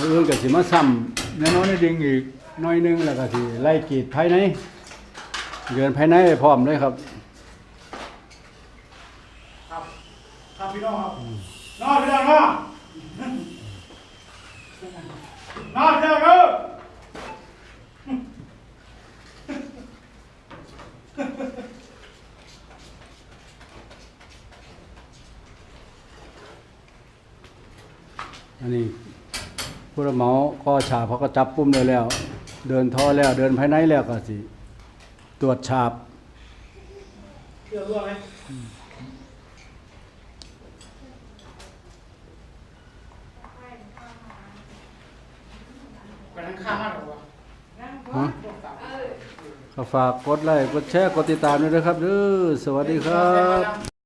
มื้ออื่นก็สิมาซ้ำแน่นอนในดิ่งอีกหน้อยหนึงแล้วก็สิไล่กรีดภายในเดินภายในให้พร้อมเลยครับ ครับครับพี่น้องครับนอนพี่น้องนอนนอนพี่น้องเอออันนี้ ผู้รับเหมาก็ฉาบเขาก็จับปุ่มได้แล้ว เดินท่อแล้ว เดินภายในแล้วก็สิ ตรวจฉาบเชื่อรู้ไหมไปทางข้างมากหรอวะฮะก็ฝากกดไลค์กดแชร์กดติดตามด้วยนะครับเด้อสวัสดีครับ